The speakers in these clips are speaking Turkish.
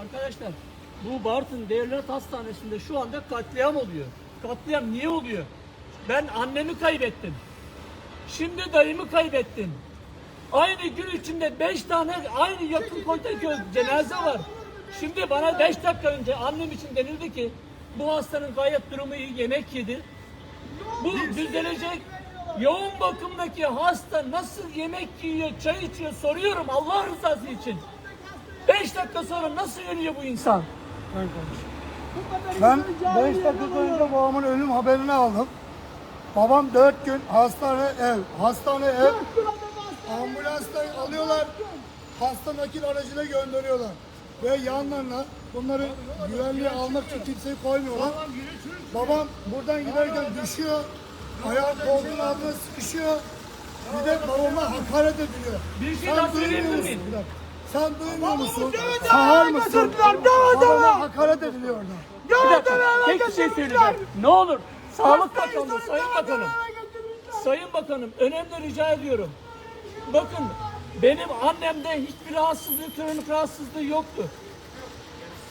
Arkadaşlar bu Bartın Devlet Hastanesi'nde şu anda katliam oluyor. Katliam niye oluyor? Ben annemi kaybettim. Şimdi dayımı kaybettim. Aynı gün içinde beş tane aynı yakın kontak cenaze var. Şimdi bana beş dakika önce annem için denildi ki bu hastanın gayet durumu iyi yemek yedi. Bu düzelecek. Yoğun bakımdaki hasta nasıl yemek yiyor, çay içiyor soruyorum Allah rızası için. Beş dakika sonra nasıl ölüyor bu insan? Ben 5 dakika önce babamın ölüm haberini aldım. Babam 4 gün hastane ev, hastane ev, ambulansla alıyorlar, hasta nakil aracına gönderiyorlar. Ve yanlarına bunları güvenliğe almak için kimseyi koymuyorlar. Babam buradan giderken düşüyor, ayağı koltuğun altına sıkışıyor. Bir de babama hakaret ediliyor. Bir şey daha söyleyebilir miyim? Sen duymuyor musun? Sağır mısın? döve. Babama hakaret ediliyor orada. Bir dakika, tek bir şey söyleyeceğim. Ne olur, Sağlık Bakanlığı, Sayın Bakanım, Sayın Bakanım, önemli rica ediyorum. Bakın, benim annemde hiçbir rahatsızlığı, kronik rahatsızlığı yoktu.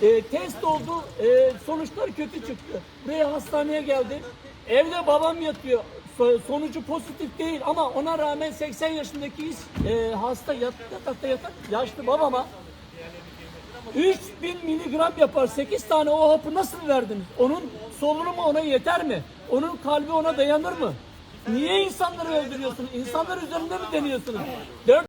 E, test oldu, e, sonuçlar kötü çıktı. Buraya hastaneye geldi. Evde babam yatıyor. So- sonucu pozitif değil ama ona rağmen 80 yaşındaki e, hasta yat, yatakta yatan yaşlı babama 3000 miligram yapar 8 tane o hapı nasıl verdiniz? Onun solunumu ona yeter mi? Onun kalbi ona dayanır mı? Niye insanları öldürüyorsunuz? İnsanlar üzerinde mi deniyorsunuz? 4